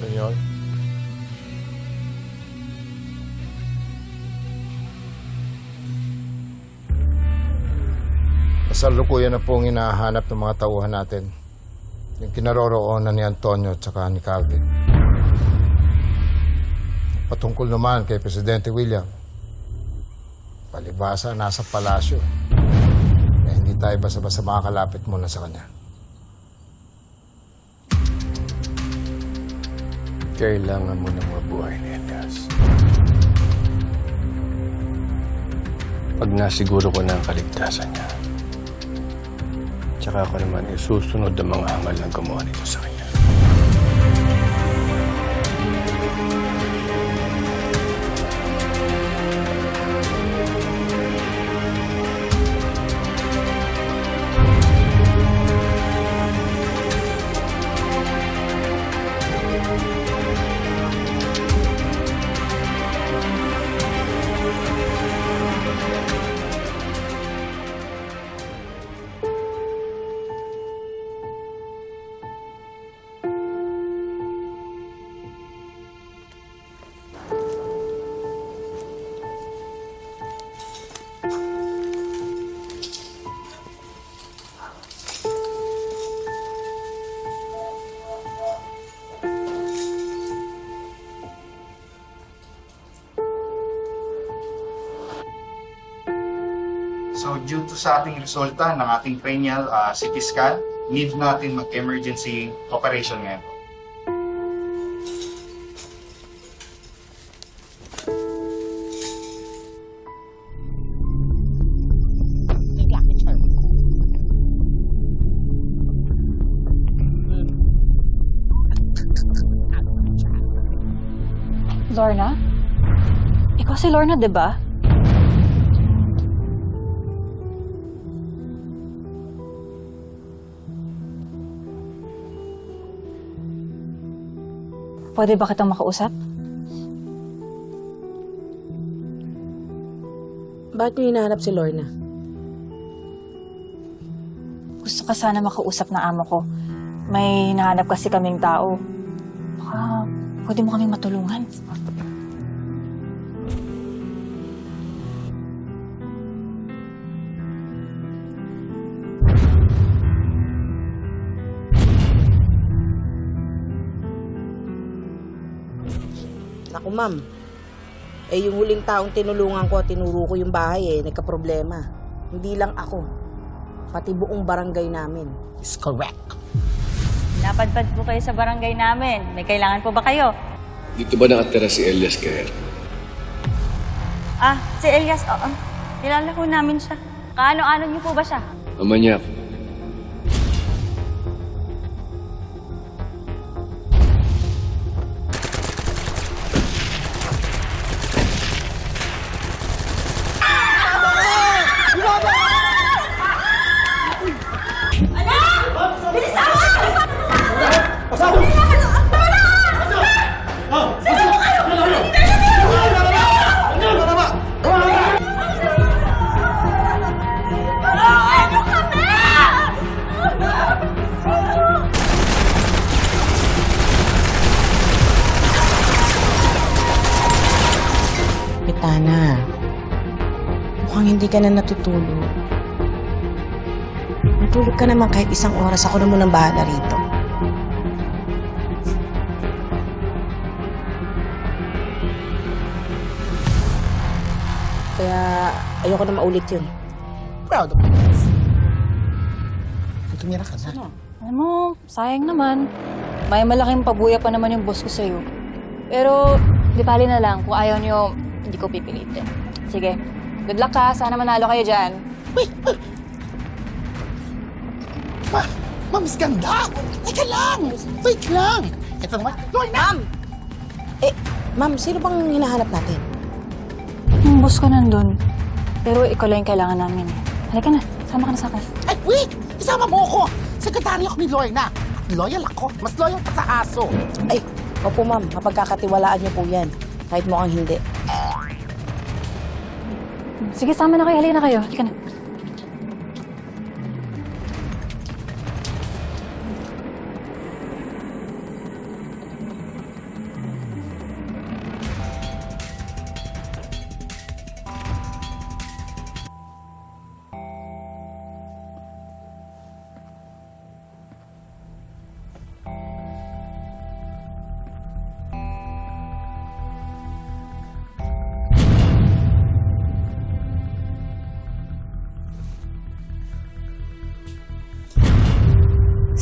Senyor. Kasalukuyan na pong hinahanap ng mga tauhan natin. Yung kinaroroonan ni Antonio at saka ni Calvin. Patungkol naman kay Presidente William. Palibasa, nasa palasyo. Kaya hindi tayo basta-basta makakalapit muna sa kanya. Kailangan mo ng mabuhay ni Elias. Pag nasiguro ko na ang kaligtasan niya, tsaka ako naman isusunod ang mga hangal ng gumawa nito sa kanya. Due to sa ating resulta ng ating cranial ah, CT scan, need natin mag-emergency operation ngayon. Lorna? Ikaw si Lorna, di ba? Pwede ba kitang makausap? Bakit niyo hinahanap si Lorna? Gusto ka sana makausap ng amo ko. May nahanap kasi kaming tao. Baka pwede mo kaming matulungan. Naku, ma'am. Eh, yung huling taong tinulungan ko, tinuro ko yung bahay eh, nagka-problema. Hindi lang ako. Pati buong barangay namin. Is correct. Napadpad po kayo sa barangay namin. May kailangan po ba kayo? Dito ba nakatira si Elias Guerrero? Ah, si Elias, oo. Kilala ko namin siya. Kaano-ano niyo po ba siya? Ama niya. Mukhang hindi ka na natutulog. Matulog ka naman kahit isang oras. Ako na munang bahala rito. Kaya ayoko na maulit yun. Proud of you guys. Tumira ka na. Alam mo, sayang naman. May malaking pabuya pa naman yung boss ko sa'yo. Pero, di bali na lang. Kung ayaw niyo, hindi ko pipilitin. Sige. Good luck ha. Sana manalo kayo dyan. Wait! wait. Ma, Mams, ganda! Teka lang! Wait lang! Ito naman, Lorna! Eh, ma'am, sino bang hinahanap natin? Yung boss ko nandun. Pero ikaw lang yung kailangan namin. eh. Halika na. Sama ka na sa akin. Ay, wait! Isama mo ako! Sekretary ako ni Lorna. At loyal ako. Mas loyal pa sa aso. Ay, opo ma'am, mapagkakatiwalaan niyo po yan. Kahit mukhang hindi. Sige, sama na kayo. Halika na kayo. Halika na.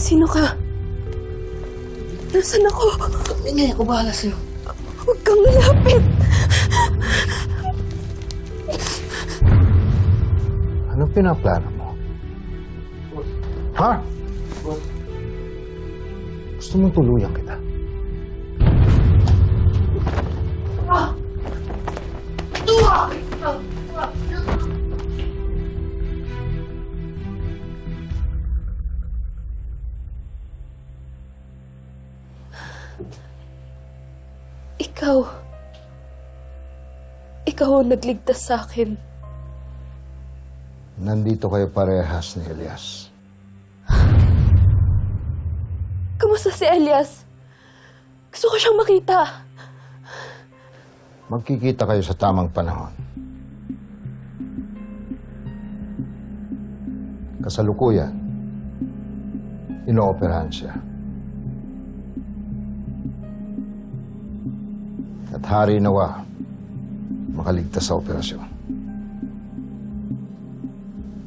Sino ka? Nasaan ako? Hindi, ako bahala sa'yo. Huwag kang malapit. Anong pinaplano mo? Ha? Gusto mong tuluyan kita? Ikaw. Ikaw ang nagligtas sa akin. Nandito kayo parehas ni Elias. Kamusta si Elias? Gusto ko siyang makita. Magkikita kayo sa tamang panahon. Kasalukuyan, inooperahan siya. At hari nawa, makaligtas sa operasyon.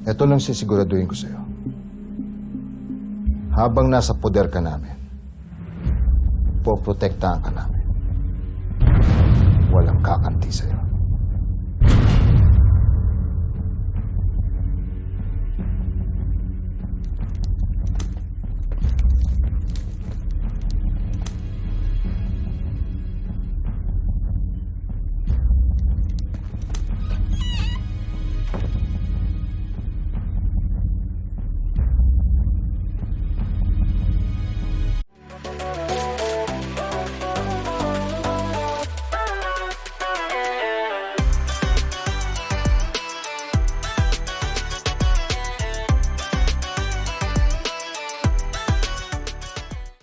Ito lang sisiguraduhin ko sa'yo. Habang nasa poder ka namin, poprotektahan ka namin walang kakanti sa'yo.